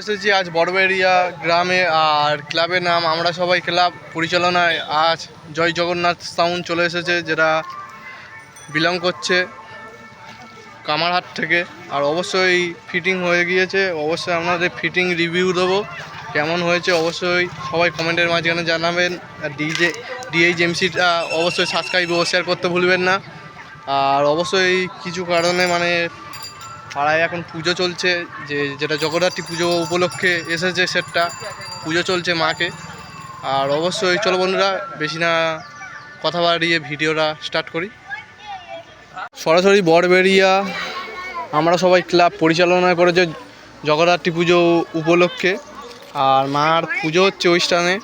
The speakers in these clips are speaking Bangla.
এসেছি আজ বড়বেড়িয়া গ্রামে আর ক্লাবের নাম আমরা সবাই ক্লাব পরিচালনায় আজ জয় জগন্নাথ সাউন্ড চলে এসেছে, যেটা বিলং করছে কামারহাট থেকে। আর অবশ্যই ফিটিং হয়ে গিয়েছে, অবশ্যই আপনাদের ফিটিং রিভিউ দেবো, কেমন হয়েছে অবশ্যই সবাই কমেন্টের মাঝখানে জানাবেন। আর ডিজে ডিএইচ এমসিটা অবশ্যই সাবস্ক্রাইব ও শেয়ার করতে ভুলবেন না। আর অবশ্যই কিছু কারণে মানে পাড়ায় এখন পুজো চলছে, যে যেটা জগদ্ধাত্রী পুজো উপলক্ষে এসেছে সেটটা, পুজো চলছে মাকে। আর অবশ্যই চলো বন্ধুরা, বেশি না কথা বাড়িয়ে ভিডিওটা স্টার্ট করি। সরাসরি বড়বেড়িয়া, আমরা সবাই ক্লাব পরিচালনা করেছে জগদ্ধাত্রী পুজো উপলক্ষে। আর মার পুজো হচ্ছে ওই স্থানে।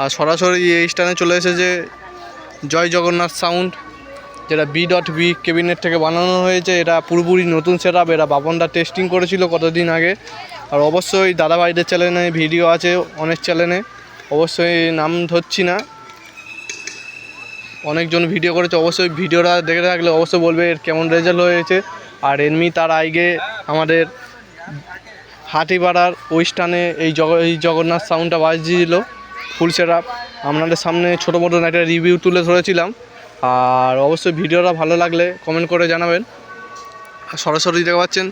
আর সরাসরি এই স্থানে চলে এসেছে জয় জগন্নাথ সাউন্ড। যেটা বি ডট বি কেবিনেট থেকে বানানো হয়েছে, এটা পুরোপুরি নতুন সেট আপ এরা বাপনদা টেস্টিং করেছিল কতদিন আগে। আর অবশ্যই দাদাভাইদের চ্যানেলে ভিডিও আছে, অনেক চ্যানেলে অবশ্যই নাম ধরছি না। অনেকজন ভিডিও করেছে, অবশ্যই ভিডিওটা দেখে থাকলে অবশ্যই বলবে এর কেমন রেজাল্ট হয়েছে। আর এমনি তার আগে আমাদের হাটিপাড়ার ওই স্থানে এই জগ, এই জগন্নাথ সাউন্ডটা বাজিয়েছিল ফুল সেট আপ আপনাদের সামনে ছোটো মোটো একটা রিভিউ তুলে ধরেছিলাম। আর অবশ্যই ভিডিওটা ভালো লাগলে কমেন্ট করে জানাবেন। আর সরাসরি দেখতে পাচ্ছেন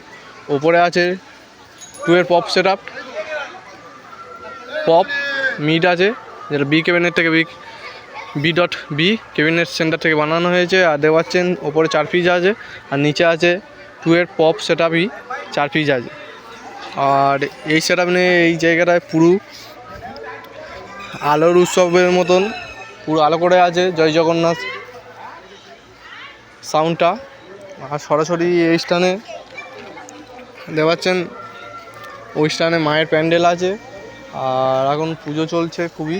ওপরে আছে টু এর পপ সেট পপ মিড আছে, যেটা বি কেবিনেট থেকে B B dot B cabinet centre থেকে বানানো হয়েছে। আর দেখতে পাচ্ছেন ওপরে চার পিস আছে, আর নিচে আছে টু এর পপ সেট আপই চার পিস আছে। আর এই সেট আপ নিয়ে এই জায়গাটায় পুরো আলোর উৎসবের মতন, পুরো আলো করে আছে। জয় জগন্নাথ। সাউন্ডটা। আর সরাসরি এই স্টানে দেখতে ওই স্টানে মায়ের প্যান্ডেল আছে, আর এখন পুজো চলছে খুবই।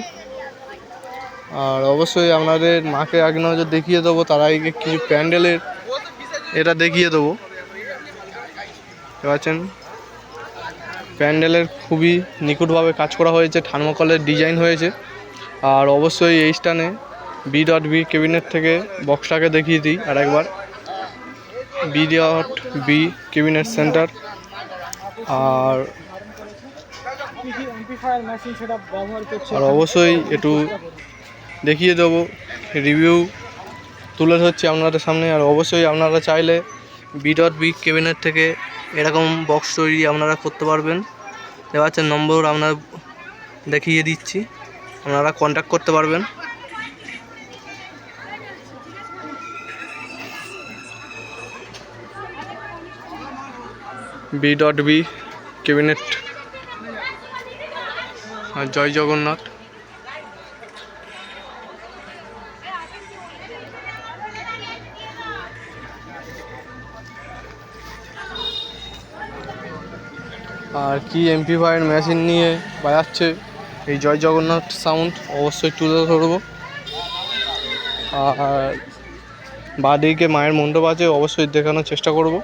আর অবশ্যই আপনাদের মাকে আগে নজর দেখিয়ে দেবো, তার আগে কিছু প্যান্ডেলের এটা দেখিয়ে দেবো। পাচ্ছেন, প্যান্ডেলের খুবই নিখুঁতভাবে কাজ করা হয়েছে থার্মোকলের ডিজাইন হয়েছে। আর অবশ্যই এই স্থানে বি ডট বি কেবিনেট থেকে বক্সটাকে দেখিয়ে দিই আর একবার। B dot B cabinet centre আর আর অবশ্যই একটু দেখিয়ে দেবো। রিভিউ তুলে ধরছি আপনাদের সামনে আর অবশ্যই আপনারা চাইলে বি ডট বি কেবিনেট থেকে এরকম বক্স তৈরি আপনারা করতে পারবেন। দেওয়া আছে নম্বর আপনার দেখিয়ে দিচ্ছি। আপনারা কন্ট্যাক্ট করতে পারবেন। B dot B cabinet. আর জয় জগন্নাথ। আর কি এমপিফায়ার মেশিন নিয়ে বাজাচ্ছে এই জয় জগন্নাথ সাউন্ড অবশ্যই তুলে ধরবো। আর বাদিকে মায়ের মণ্ডপ আছে, অবশ্যই দেখানোর চেষ্টা করব।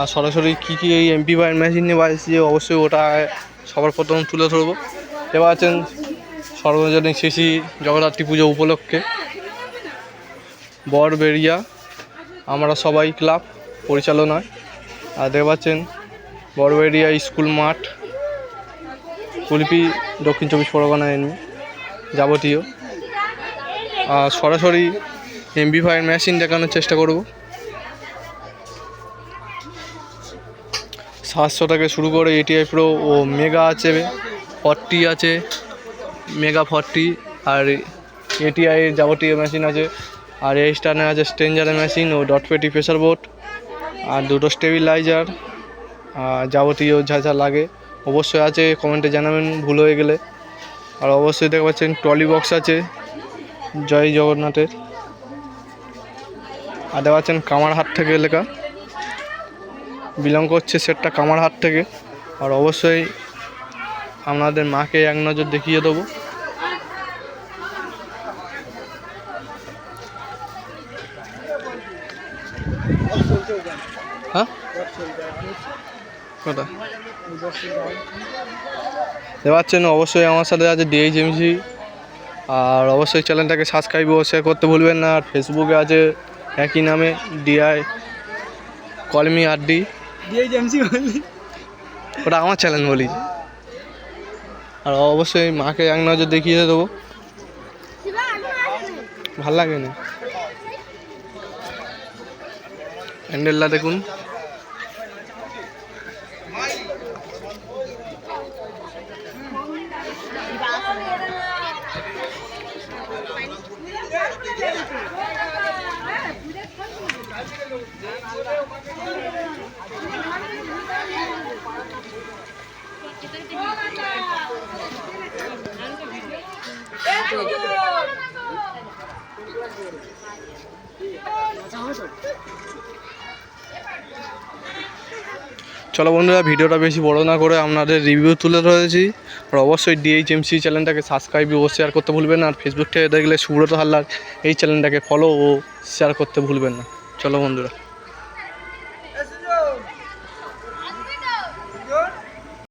আর সরাসরি কী কী এই এমপিফায়ার মেশিন নিয়ে বাজছে অবশ্যই ওটা সবার প্রথম তুলে ধরবো। এবার আছেন সর্বজনীন শেষী জগদ্ধাত্রী পুজো উপলক্ষে বরবেড়িয়া, আমরা সবাই ক্লাব পরিচালনায়। আর দেখতে পাচ্ছেন স্কুল মাঠ, কুলপি দক্ষিণ চব্বিশ পরগনা এনে যাবতীয়। আর সরাসরি এমবিফায়ার মেশিন দেখানোর চেষ্টা করব। সাতশো থেকে শুরু করে এটিআই প্রো ও মেগা আছে ফর্টি আছে মেগা ফর্টি আর এটিআই যাবতীয় মেশিন আছে, আর এই স্টানে আছে স্ট্রেঞ্জারের মেশিন ও ডট পেটি প্রেসার বোর্ড আর দুটো স্টেবিলাইজার যাবতীয় যা যা লাগে অবশ্যই আছে কমেন্টে জানাবেন, ভুল হয়ে গেলে। আর অবশ্যই দেখতে পাচ্ছেন ট্রলি বক্স আছে, জয় জগন্নাথের। আর দেখতে পাচ্ছেন কামারহাট থেকে লেখা বিলং করছে সেটটা কামারহাট থেকে। আর অবশ্যই আপনাদের মাকে এক নজর দেখিয়ে দেবো। হ্যাঁ? পাচ্ছেন, অবশ্যই আমার সাথে আছে ডিএইচএমসি আর অবশ্যই চ্যানেলটাকে সাবস্ক্রাইব ও শেয়ার করতে ভুলবেন না। আর ফেসবুকে আছে একই নামে ডিআই কলমি আড্ডি ওটা আমার চ্যালেঞ্জ বলি। আর অবশ্যই মাকে এক নজর দেখিয়ে দেবো। ভালো লাগে না প্যান্ডেলটা দেখুন। চলো বন্ধুরা, ভিডিওটা বেশি বড় না করে আপনাদের রিভিউ তুলে ধরেছি। আর অবশ্যই ডিএইচএমসি চ্যানেলটাকে সাবস্ক্রাইব ও শেয়ার করতে ভুলবেন না। আর ফেসবুক থেকে দেখলে সুব্রত হাল্লার এই চ্যানেলটাকে ফলো ও শেয়ার করতে ভুলবেন না। চলো বন্ধুরা।